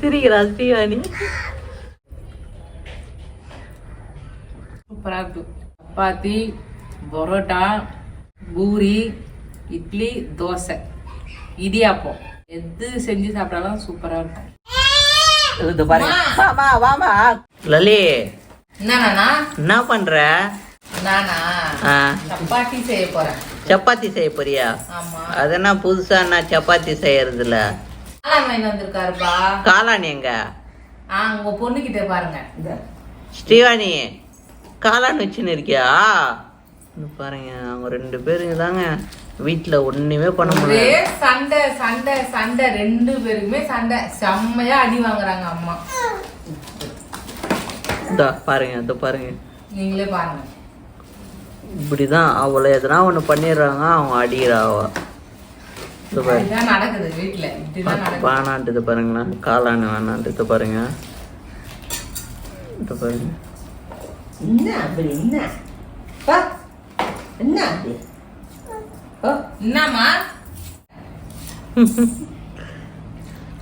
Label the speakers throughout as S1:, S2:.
S1: சிரிக்கிறா ஸ்ரீவாணி.
S2: சூப்பராக இருக்கு. சப்பாத்தி பரோட்டா பூரி இட்லி தோசை. இடியாப்பம். எது செஞ்சு சாப்பிட்டாலும் சூப்பராக இருக்கும்.
S1: இது பாருங்க. வாமா வாமா லலி
S2: என்னண்ணா?
S1: என்ன பண்ற?
S2: நானா? சப்பாத்தி செய்ய போறேன்.
S1: சப்பாத்தி செய்ய போறியா?
S2: ஆமா.
S1: அது என்ன புதுசா நான் சப்பாத்தி செய்யறதுல
S2: காளான் வந்திருக்காருப்பா.
S1: காளான் எங்க?
S2: ஆ உங்க பொண்ணுகிட்ட பாருங்க.
S1: ஸ்ரீவாணி காளான் வச்சுன்னு இருக்கியா? பாருங்க அவங்க ரெண்டு பேருங்க தாங்க. வீட்டுல ஒண்ணுமே பண்ண முடியல.
S2: சண்டை சண்டை சண்டை. ரெண்டு பேருக்குமே சண்டை. செம்மையா அடி வாங்குறாங்க அம்மா.
S1: இதோ பாருங்க இதோ பாருங்க.
S2: நீங்களே பாருங்க.
S1: இப்படிதான் அவளை எதனா ஒண்ணு பண்ணிடுறாங்க அவங்க அடிக்கிறா வேணான்ட்டு பாருங்களேன் காளான் வேணான்ட்டு பாருங்க. இது பாருங்க.
S3: என்ன அப்படி? என்ன? என்ன அப்படி?
S2: என்னம்மா?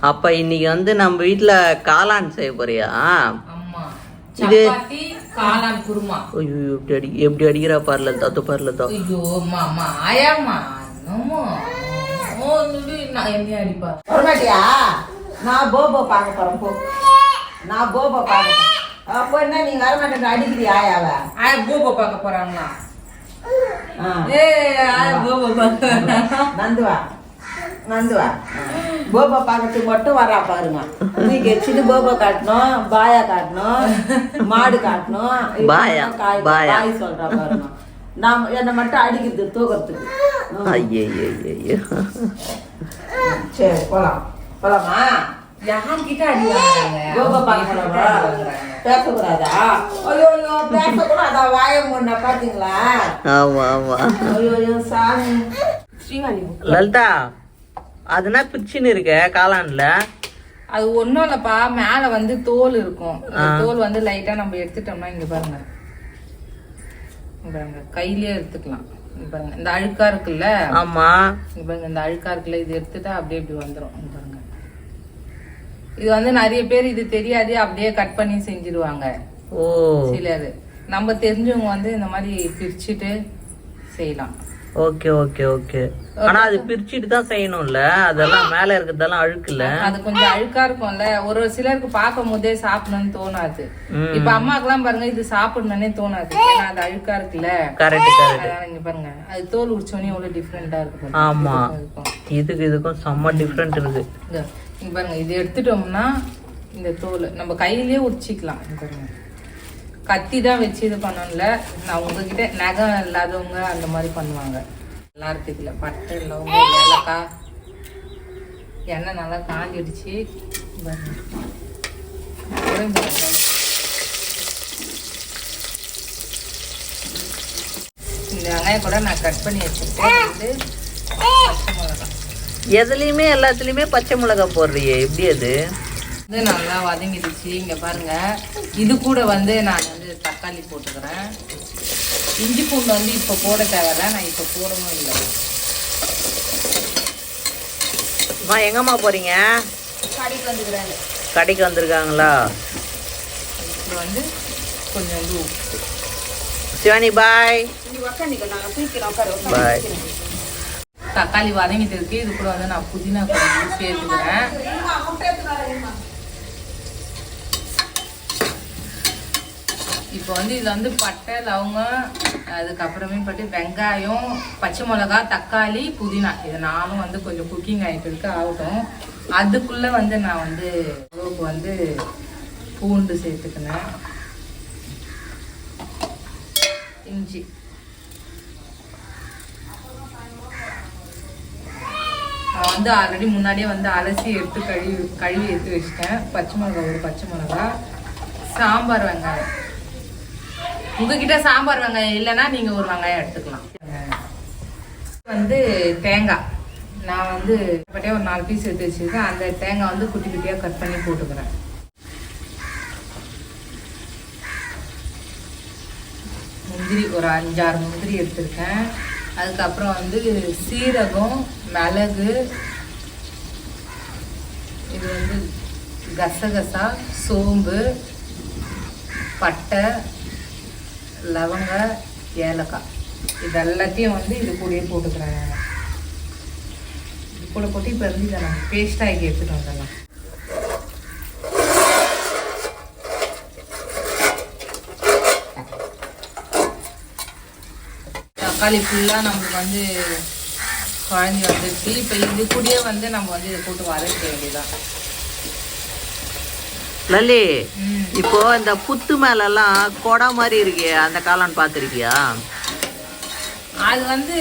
S1: அப்ப இன்னைக்கு வந்து நம்ம வீட்ல காளான் செய்ய போறியா?
S2: அம்மா.
S1: இது-
S2: சப்பாத்தி காளான் குருமா.
S1: ஐயோ எப்படி அடி எப்படி அடிக்கிறா பாருல தத்து பாருல தோ.
S2: ஐயோ மாமா ஆயாமா நுடி நான் என்ன அடிப்பா?
S3: வரமாட்டியா? நான் போபோ பார்க்க போறேன் போ. நான் போபோ பார்க்க போறேன். அப்போ என்ன நீங்க வரமாட்டேன் அடிக்கிறியா ஆயாவ
S2: ஆயா பூபா பார்க்க போறாங்களா?
S3: ஆ.
S2: ஏ ஆயா பூபா பார்க்க
S3: நந்து வா நந்து வா போபோ பார்க்கறதுக்கு மட்டும் வரா பாருங்க. நீங்க சின்ன போபோ காட்டணும் பாயா காட்டணும் மாடு காட்டணும்
S1: பாயா,
S3: காய்
S1: பாயா.
S3: பாய் சொல்றா பாருங்க. நான் என்னை மட்டும் அடிக்கிறது தூக்கறதுக்கு.
S1: ஐயோ ஐயோ
S3: சரி போலாம். போலாமா?
S2: யார்கிட்ட அடி வாங்குறாங்க.
S3: பேசக்கூடாதா? ஐயோ ஐயோ பேசக்கூடாதா? வாய முன்ன பாத்தீங்களா?
S1: ஆமா ஆமா.
S3: ஐயோ ஐயோ சாமி. ஸ்ரீவாணி
S1: லலிதா அதுனா பிரிச்சுன்னு இருக்க காளான்ல?
S2: அது ஒண்ணும் இல்லப்பா மேல வந்து தோல் இருக்கும். அந்த தோல் வந்து லைட்டா நம்ம எடுத்துட்டோம்னா இங்க பாருங்க. கையிலேயே எடுத்துக்கலாம். பாருங்க இந்த அழுக்கா இருக்குல்ல?
S1: ஆமா.
S2: பாருங்க இந்த அழுக்கா இருக்குல்ல இது எடுத்துட்டா அப்படியே இப்படி வந்துரும். இங்க பாருங்க. இது வந்து நிறைய பேர் இது தெரியாது அப்படியே கட் பண்ணி செஞ்சிருவாங்க.
S1: ஓ.
S2: சிலர் நம்ம தெரிஞ்சவங்க வந்து இந்த மாதிரி பிரிச்சுட்டு செய்யலாம்.
S1: Okay okay okay. ஆனா அது பிரிச்சுட்டு தான் செய்யணும்ல? அதெல்லாம் மேல இருக்கிறதெல்லாம் அழுக்குல்ல
S2: அது கொஞ்சம் அழுக்கா இருக்கும்ல. ஒரு சிலருக்கு பார்க்கும் போதே சாப்பிடணும்னு தோணாது. இப்ப அம்மாக்கெல்லாம் பாருங்க இது சாப்பிடணும்னே தோணாது. அது அழுக்கா இருக்குல்ல.
S1: கரெக்ட் கரெக்ட்
S2: இங்க பாருங்க. அது தோல் உரிச்சோடனே எவ்வளவு டிஃப்ரெண்டா இருக்கும்
S1: ஆமா. இதுக்கு இதுக்கும். செம்ம டிஃப்ரெண்ட் இருக்கு.
S2: இங்க பாருங்க இது எடுத்துட்டோம்னா இந்த தோல் நம்ம கையிலேயே உரிச்சிக்கலாம். பாருங்க. கத்தி தான் வச்சு இது பண்ணணும்ல. நான் உங்ககிட்ட நகம் இல்லாதவங்க அந்த மாதிரி பண்ணுவாங்க. நல்லா இருக்கு இதுல பட்டை லவங்க ஏலக்காய் எண்ணெய் நல்லா காஞ்சிடுச்சு. இந்த வெங்காயம் கூட நான் கட் பண்ணி வச்சுருக்கேன் வந்து பச்சை மிளகாய்.
S1: எதுலயுமே எல்லாத்துலயுமே பச்சை மிளகாய் போடுறியே. எப்படி அது?
S2: இது நல்லா வதங்கிடுச்சு. இங்க பாருங்க. இது கூட வந்து நான் வந்து தக்காளி போட்டுக்கிறேன். இஞ்சி பூண்டு வந்து இப்போ போட தேவையில்ல. நான் இப்போ போடவும் இல்லை.
S1: அம்மா எங்கம்மா போறீங்க?
S3: கடைக்கு வந்துக்கிறாங்க.
S1: கடைக்கு வந்திருக்காங்களா?
S2: இப்போ வந்து கொஞ்சம் வந்து உப்பு.
S1: சிவானி பாய் பாய்
S2: தக்காளி வதங்கிட்டு இருக்கு. இது கூட வந்து நான் புதினா கொஞ்சம் சேர்த்துக்கிறேன். இப்போ வந்து இதில் வந்து பட்டை லவங்கம் அதுக்கப்புறமே பட்டு வெங்காயம் பச்சை மிளகா தக்காளி புதினா. இது நானும் வந்து கொஞ்சம் குக்கிங் ஆகிட்டு ஆகட்டும். அதுக்குள்ளே வந்து நான் வந்து அளவுக்கு வந்து பூண்டு சேர்த்துக்கினேன். இஞ்சி. நான் வந்து ஆல்ரெடி முன்னாடியே வந்து அலசி எடுத்து கழுவி கழுவி எடுத்து வச்சிட்டேன். பச்சை மிளகா ஒரு பச்சை மிளகா. சாம்பார் வெங்காயம். உங்ககிட்ட சாம்பார் வெங்காயம் இல்லைன்னா நீங்க ஒரு வெங்காயம் எடுத்துக்கலாம். வந்து தேங்காய். நான் வந்து அப்படியே ஒரு நாலு பீஸ் எடுத்து வச்சிருக்கேன். அந்த தேங்காய் வந்து குட்டி குட்டியாக கட் பண்ணி போட்டுக்கிறேன். முந்திரி ஒரு அஞ்சாறு முந்திரி எடுத்திருக்கேன். அதுக்கப்புறம் வந்து சீரகம் மிளகு இது வந்து கசகசா சோம்பு பட்டை லவங்க ஏலக்காய் இது எல்லாத்தையும் வந்து இது கூடயே போட்டுக்கிறேன். இது கூட போட்டு இப்போ இருந்து இதை நம்ம பேஸ்டாகி எடுத்துகிட்டு வந்துடலாம். தக்காளி ஃபுல்லாக நம்மளுக்கு வந்து குழஞ்சி வந்துடுச்சு இப்போ இது கூடயே வந்து நம்ம வந்து இதை போட்டு வதக்க வேண்டியதான்
S1: லல்லி இப்போ இந்த புத்து மேலெல்லாம் கொடை மாதிரி இருக்கே அந்த காளான் பார்த்துருக்கியா?
S2: அது வந்து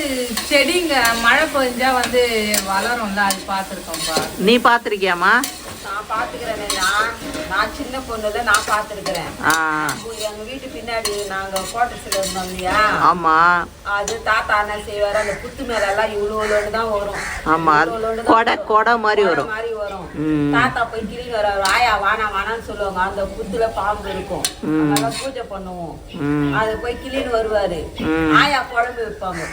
S2: செடிங்க மழை பெஞ்சா வந்து வளரும்ல அது பார்த்துருக்கோம்ப்பா
S1: நீ பார்த்துருக்கியாம்மா?
S3: நான் பாத்துக்கிறேன் நான் சின்ன பொண்ணுல நான் பாத்துருக்கிறேன்
S1: ஆ.
S3: எங்க வீட்டு பின்னாடி நாங்க கோட்டத்துல இருந்தோம் இல்லையா?
S1: ஆமாம்
S3: அது தாத்தா என்ன செய்வாரு அந்த புத்து மேல எல்லாம் இவ்வளவு தான் வரும். தான்
S1: கொடை கொடை மாதிரி வரும்.
S3: மாதிரி தாத்தா போய் கிளி வர ஆயா வானா வானான்னு சொல்லுவாங்க. அந்த புத்துல பாம்பு இருக்கும். அதெல்லாம் பூஜை பண்ணுவோம். அது போய் கிளின்னு வருவாரு. ஆயா குழம்பு வைப்பாங்க.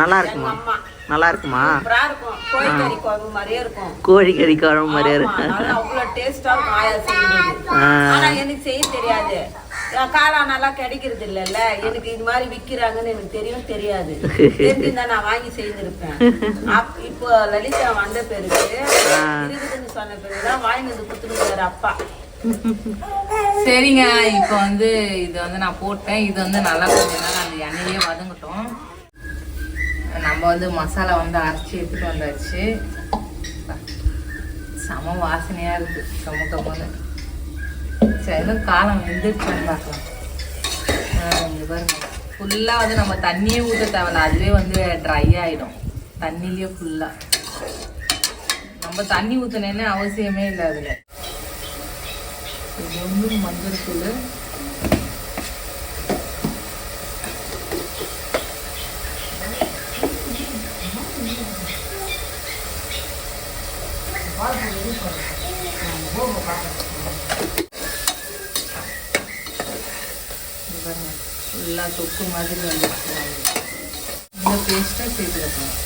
S1: நல்லா இருக்குமா?
S3: அம்மா.
S1: நல்லா இருக்குமா?
S3: இருக்கும். கோழிக்கறி குழம்பு மாதிரியே இருக்கும்.
S1: கோழிக்கறி குழம்பு மாதிரியே
S3: ஆமா,
S1: இருக்கு
S3: நல்லா அவ்வளவு டேஸ்டா இருக்கும் ஆயா
S1: ஆ.
S3: ஆனா எனக்கு செய்ய தெரியாது. காளான் நல்லா கிடைக்கிறது இல்லைல்ல எனக்கு இது மாதிரி விக்கிறாங்கன்னு எனக்கு தெரியும் தெரியாது. தெரிஞ்சிருந்தா நான் வாங்கி செய்திருப்பேன் அப்- இப்போ லலிதா வந்த பிறகு இருக்குதுன்னு சொன்ன பிறகுதான் வாங்கி வந்து கொடுத்துருக்காரு அப்பா.
S2: சரிங்க இப்போ வந்து இது வந்து நான் போட்டேன். இது வந்து நல்லா கொஞ்ச நேரம் அந்த எண்ணெயிலே வதங்கட்டும். நம்ம வந்து மசாலா வந்து அரைச்சி எடுத்துட்டு வந்தாச்சு. செம வாசனையா இருக்கு. கம்ம கம்மன்னு சரி இன்னும் காலம் வெந்துருச்சான்னு பார்க்கலாம். பாருங்க. ஃபுல்லாக வந்து நம்ம தண்ணியே ஊற்ற தேவையில்ல. அதுவே வந்து ட்ரை ஆகிடும் தண்ணிலேயே ஃபுல்லாக நம்ம தண்ணி ஊற்றணுன்னு அவசியமே இல்லை அதில். இது மஞ்சள் தூள். ஃபுல்லாக தொக்கு மாதிரி வந்துருச்சு. நம்மளுக்கு. இந்த பேஸ்ட்டை சேர்த்துக்கலாம்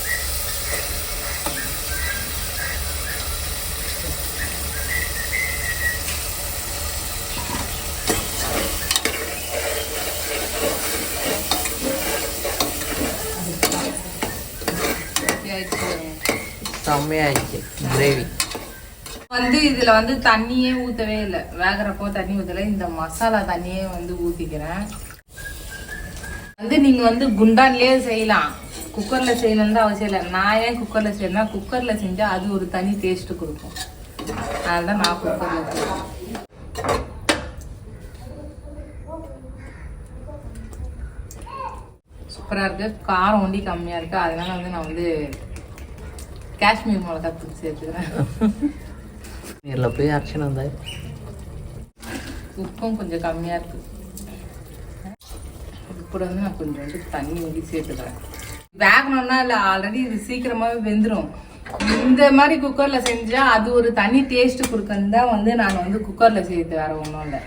S1: செம்மையாயிடுச்சு. கிரேவி.
S2: வந்து இதுல வந்து தண்ணியே ஊத்தவே இல்லை. வேகிறப்போ தண்ணி ஊத்தல. இந்த மசாலா தண்ணியே வந்து ஊத்திக்கிறேன். வந்து நீங்க வந்து குண்டான்லயே செய்யலாம். குக்கர்ல செய்யணும்னு தான் அவசியம் இல்லை. நான் ஏன் குக்கர்ல செய்யணும்னா குக்கர்ல செஞ்சா அது ஒரு தனி டேஸ்ட் கொடுக்கும். அதனால நான் குக்கர்ல செய்யறேன். சூப்பரா இருக்கு. காரம் ஒண்டி கம்மியா இருக்கு. அதனால வந்து நான் வந்து காஷ்மீர் மிளகா தூள் சேர்த்துக்கிறேன்.
S1: நேரில் போய் அர்ச்சனை வந்தாரு.
S2: உப்பும் கொஞ்சம் கம்மியாக இருக்கு. அப்புறம் வந்து நான் கொஞ்சம் வந்து தண்ணி ஊற்றி சேர்த்துக்கிறேன் வேகணும்னா இல்லை ஆல்ரெடி இது சீக்கிரமாகவே வெந்துடும் இந்த மாதிரி குக்கரில் செஞ்சால் அது ஒரு தனி டேஸ்ட்டு கொடுக்கன்னு தான் வந்து நான் வந்து குக்கரில் செய்யுது வேறு ஒன்றும் இல்லை.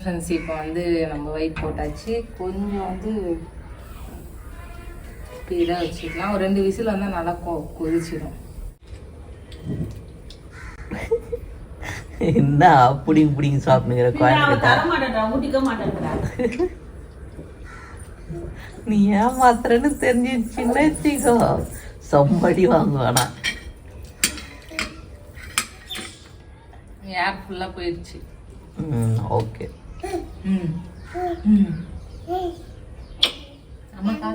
S2: ஃப்ரெண்ட்ஸ் இப்போ வந்து நம்ம ஒயிட் போட்டாச்சு. கொஞ்சம் வந்து ஸ்பீடாக வச்சுக்கலாம். ஒரு ரெண்டு விசில் வந்தால் நல்லா கொ கொதிச்சிடும்
S1: என்ன புடிங்க புடிங்க சாப்பிடுங்கிற குழந்தை நீ ஏமாத்துறன்னு தெரிஞ்சிச்சுன்னா வச்சுக்கோ சம்படி வாங்குவானா?
S2: ஏர் ஃபுல்லாக போயிடுச்சு
S1: ம் ஓகே.
S2: ம். ம். அம்மாக்கா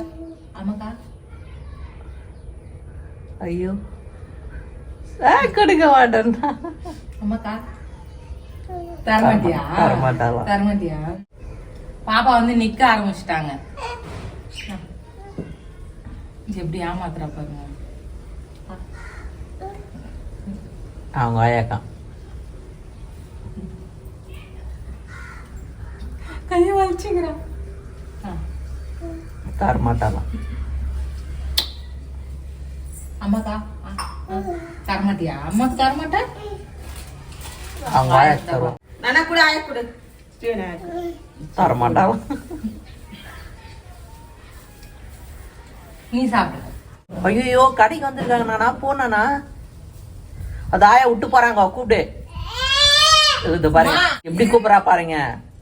S2: அம்மாக்கா.
S1: ஐயோ. கொடுக்க மாட்டேன்டா
S2: அம்மாக்கா தரமாட்டியா பாப்பா வந்து நிக்க ஆரம்பிச்சிட்டாங்க. எப்படி ஏமாத்துறா பாருங்க.
S1: அவங்க ஆயாக்கா.
S2: கையை வலிச்சுக்கிறா.
S1: தரமாட்டாளாம்
S2: அம்மாக்கா ஆ, ஆ. தரமாட்டியா அம்மாக்கு தரமாட்டா
S1: அவங்க ஆயாக்கு தருவோம்.
S2: நீ சாப்பிடு.
S1: ஐயோ கடைக்கு வந்திருக்காங்க. நானா போனானா? அது ஆயா விட்டு போறாங்க. கூப்பிடு. இது பாருங்க. எப்படி கூப்பிடுறா பாருங்க.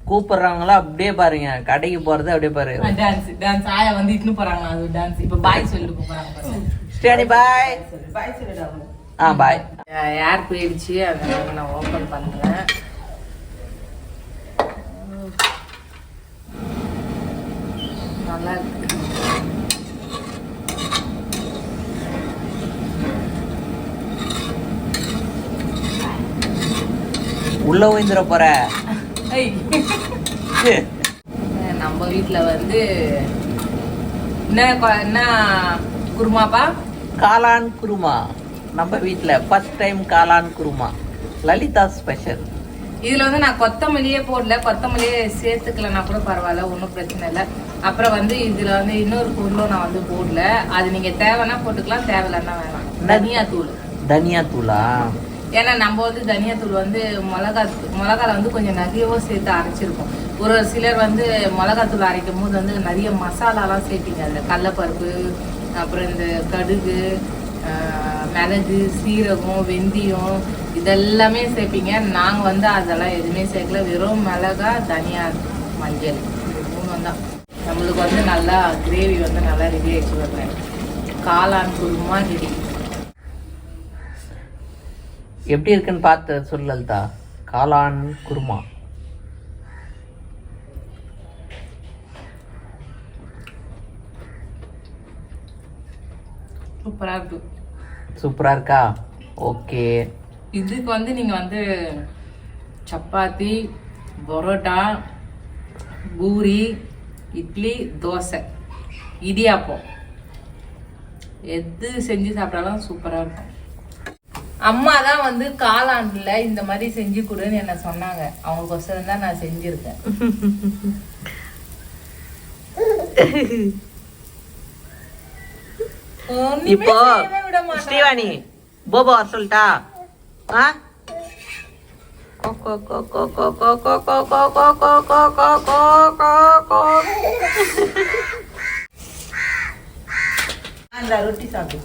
S1: கூப்பிடுறவங்கள அப்படியே பாருங்க. கடைக்கு போறது அப்படியே பாரு.
S2: டான்ஸ் டான்ஸ் ஆயா வந்து இட்டுன்னு போறாங்க அது டான்ஸ் இப்ப பாய் சொல்லிட்டு போறாங்க பாருங்க.
S1: ஸ்டேனி பாய்
S3: பாய் சொல்லிடு.
S1: ஆ பாய்
S2: ஏர் போயிடுச்சு அதனால நான் ஓபன் பண்றேன். நல்லா இருக்கு.
S1: உள்ள ஓய்ந்துட போற.
S2: நம்ம வீட்ல வந்து என்ன என்ன குருமாப்பா?
S1: காளான் குருமா. நம்ம வீட்ல ஃபர்ஸ்ட் டைம் காளான் குருமா. லலிதா ஸ்பெஷல்
S2: இதுல வந்து நான் கொத்தமல்லியே போடல. கொத்தமல்லியே சேர்த்துக்கலன்னா கூட பரவாயில்ல ஒன்றும் பிரச்சனை இல்லை. அப்புறம் வந்து இதுல வந்து இன்னொரு பொருளும் நான் வந்து போடல. அது நீங்க தேவைன்னா போட்டுக்கலாம் தேவையில்லைன்னா வேணாம். தனியா தூள்
S1: தனியா தூளா
S2: ஏன்னா நம்ம வந்து தனியா தூள் வந்து மிளகா மிளகால வந்து கொஞ்சம் நிறையவோ சேர்த்து அரைச்சிருக்கோம். ஒரு சிலர் வந்து மிளகாத்தூள் அரைக்கும் போது வந்து நிறைய மசாலாலாம் சேர்ப்பீங்க. அதில் கடலப்பருப்பு அப்புறம் இந்த கடுகு மிளகு சீரகம் வெந்தயம் இதெல்லாமே சேர்ப்பீங்க. நாங்கள் வந்து அதெல்லாம் எதுவுமே சேர்க்கல. வெறும் மிளகா தனியா மஞ்சள். மூணு தான். நம்மளுக்கு வந்து நல்லா கிரேவி வந்து நல்லா ரெடி ஆகிடுச்சு வருவேன் காளான் குருமா ரெடி
S1: எப்படி இருக்குன்னு பார்த்து சொல்லு லலிதா. காளான் குருமா.
S2: சூப்பராக இருக்கு.
S1: சூப்பரா இருக்கா? ஓகே.
S2: இதுக்கு வந்து நீங்க வந்து சப்பாத்தி பரோட்டா பூரி இட்லி தோசை. இடியாப்பம் எது செஞ்சு சாப்பிட்டாலும் சூப்பரா இருக்கும். அம்மா தான் வந்து காளாண்டுல இந்த மாதிரி செஞ்சு கொடுன்னு என்ன சொன்னாங்க. அவங்களுக்கொசரம் தான் நான் செஞ்சிருக்கேன்.
S1: இப்போ ಶ್ರೀವಾಣಿ ಬೋಬೋ ಸುಲ್ಟಾ
S3: ಆ ರೊಟ್ಟಿ ಸಾಕು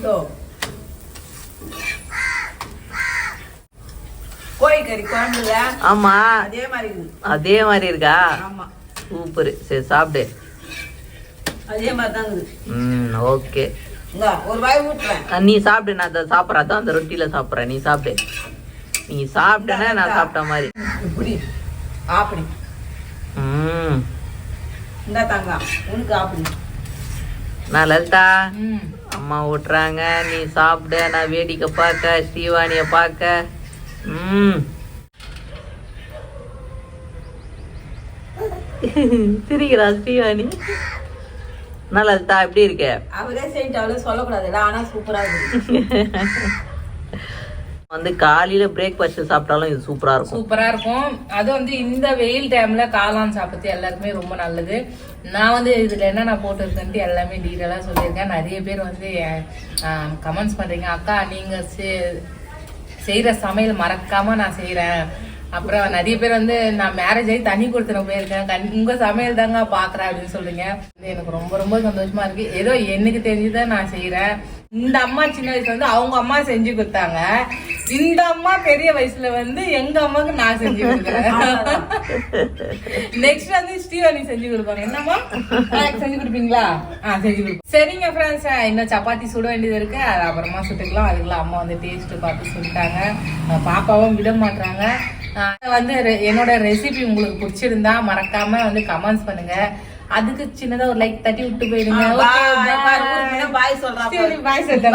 S3: Go. கோழிக்கறி குழம்புல.
S1: ஆமா.
S3: அதே மாதிரி
S1: அதே மாதிரி இருக்கா?
S3: ஆமா.
S1: சூப்பர். சரி சாப்பிடு.
S3: அதே மாதிரி தான் இருக்குது.
S1: ம் ஓகே.
S3: ஒரு வாய் ஊட்டுறேன்.
S1: நீ சாப்பிடு. நான் அதை சாப்பிட்றேன். அதான் அந்த ரொட்டியில சாப்பிட்றேன். நீ சாப்பிடு. நீ சாப்பிட்டேன்னா நான் சாப்பிட்ட மாதிரி.
S3: இப்படி. அப்படி
S1: ம்.
S3: இந்த தங்கா. உனக்கு அப்படி
S1: நான் லலிதா. அம்மா விட்டுறாங்க நீ சாப்பிட. நான் வேடிக்கை பார்க்க ஸ்ரீவாணியை பார்க்க. சிரிக்கிறா ஸ்ரீவாணி. நான் லலிதா எப்படி இருக்க?
S3: அவரே செஞ்சு அவளே சொல்லக்கூடாதுடா ஆனா சூப்பரா இருக்குது
S1: வந்து காலையில பிரேக்ஃபாஸ்ட் சாப்பிட்டாலும் இது சூப்பரா இருக்கும்.
S2: சூப்பரா இருக்கும். அது வந்து இந்த வெயில் டைம்ல காளான் சாப்பிட்டு எல்லாருக்குமே ரொம்ப நல்லது. நான் வந்து இதுல என்னென்ன போட்டிருக்கேன்ட்டு எல்லாமே டீட்டெயிலாக சொல்லியிருக்கேன். நிறைய பேர் வந்து கமெண்ட்ஸ் பண்றீங்க. அக்கா நீங்க செய்கிற சமையல் மறக்காமல் நான் செய்கிறேன் அப்புறம் நிறைய பேர் வந்து நான் மேரேஜ் ஆகி தனி கொடுத்துன போயிருக்கேன் கண்- உங்க சமையல் தாங்க பாக்குறேன் அப்படின்னு சொல்றீங்க. எனக்கு ரொம்ப ரொம்ப சந்தோஷமா இருக்கு. ஏதோ எனக்கு தெரிஞ்சுதான் நான் செய்கிறேன் இந்த அம்மா சின்ன வயசுல வந்து அவங்க அம்மா செஞ்சு கொடுத்தாங்க. இந்த அம்மா பெரிய வயசுல வந்து எங்க அம்மாக்கு நான் செஞ்சு கொடுக்குறேன். நெக்ஸ்ட் வந்து ஸ்ரீவாணி செஞ்சு கொடுப்பாங்க. என்னம்மா? எனக்கு செஞ்சு கொடுப்பீங்களா? ஆ செஞ்சு கொடுப்போம் சரிங்க ஃப்ரெண்ட்ஸ் இன்னும் சப்பாத்தி சுட வேண்டியது இருக்கு. அது அப்புறமா சுட்டுக்கலாம். அதுக்குள்ள அம்மா வந்து டேஸ்ட் பார்த்து சுட்டாங்க பாப்பாவும் விட மாட்டாங்க வந்து ரெ- என்னோட ரெசிபி உங்களுக்கு பிடிச்சிருந்தா மறக்காம வந்து கமெண்ட்ஸ் பண்ணுங்க. அதுக்கு சின்னதா ஒரு லைக் தட்டி விட்டு போயிடுங்க. பாய் சொல்றேன்
S3: பாய்
S2: சொல்றேன்